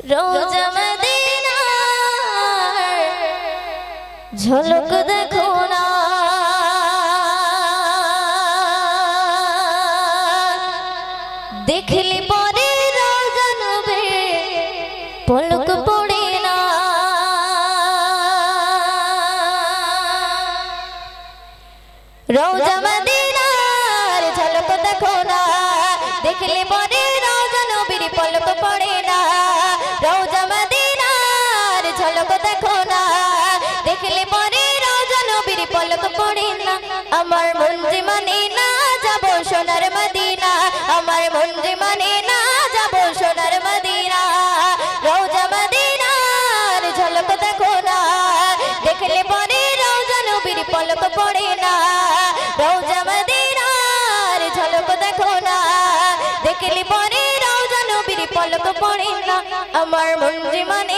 রোজা মদিনার ঝলক দেখো না। দেখলি পরে রোজা নবে, পলক পড়ে না। রোজা মদিনার ঝলক দেখো না। দেখলে পরে ঝলক দেখো না। দেখলে পরে রোজা নবীর পলক পড়ে না। আমার মন মানে না, যাব সোনার মদিনা। আমার মন মানে না, যাব সোনার মদিনা। রোজা মদিনার ঝলক দেখো না। দেখলে পরে রোজা নবীর পলক পড়ে না। রোজা মদিনার ঝলক দেখো না। দেখলে পরে পলক পড়ে না। আমার মন যে মানে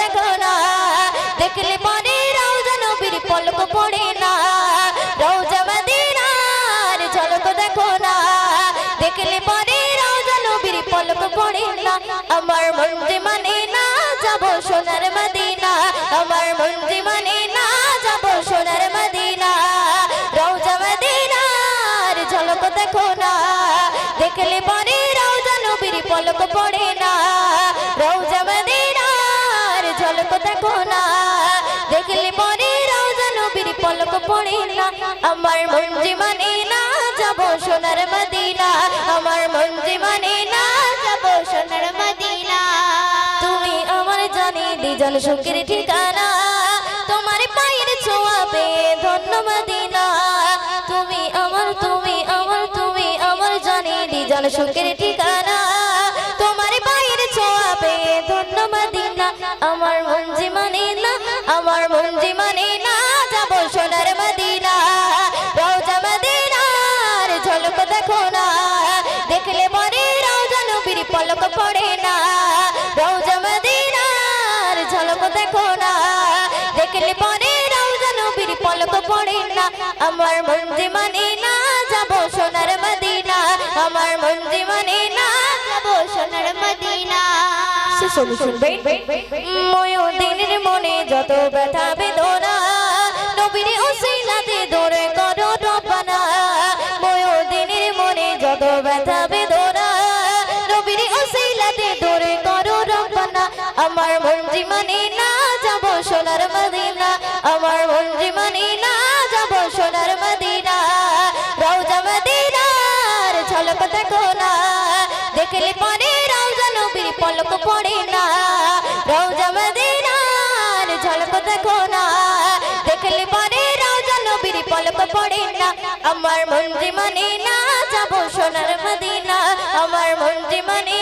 দেখো না। দেখলে পরে রোজা নবীর পলক পড়ে না। রোজা মদিনার ঝলক দেখো না। দেখলে পরে রোজা নবীর পলক পড়ে না। আমার মন যে মানে না যাব সোনার মদিনা। আমার মন যে মানে না যাব সোনার মদিনা। রোজা মদিনার ঝলক দেখো না। দেখলে পরে রোজা নবীর পলক পড়ে না। রোজা আমার মন না, যাব সোনার মদিনা। আমার মন না, যাব সোনার মদিনা। তুমি আমার জানি দিজন সুখের ঠিকানা। তোমার পায়ের ছোঁয়া ধন্য মদিনা। তুমি আমার তুমি আমার তুমি আমার জানি দিজন সুখের ঠিকানা। দেখো না দেখলে পরে রোজা নবীর পলক পড়ে না। রোজা মদিনার ঝলক দেখো না দেখলে পরে রোজা নবীর পলক পড়ে না। আমার মন যে মানে না যাব সোনার মদিনা। আমার মন যে মানে না যাব সোনার মদিনা। ময়ূদিনের মনে যত ব্যথা বেদনা নবীর ওসিলাতে দৌড়ে ব্যথা বেদনা। নবীর ওসিলাতে করো রব্বানা। আমার মন জীবনে না যাব সোনার মদিনা। আমার মন জীবনে না যাব সোনার মদিনা। রওজা মদিনার ঝলক দেখো না। দেখলে পরে রওজা নবীর পলক পড়ে না। রওজা মদিনার ঝলক দেখো না। দেখলে পরে রওজা নবীর পলক পড়ে না। আমার মন জীবনে যাব সোনার মদিনা। আমার মন্ত্রী মানে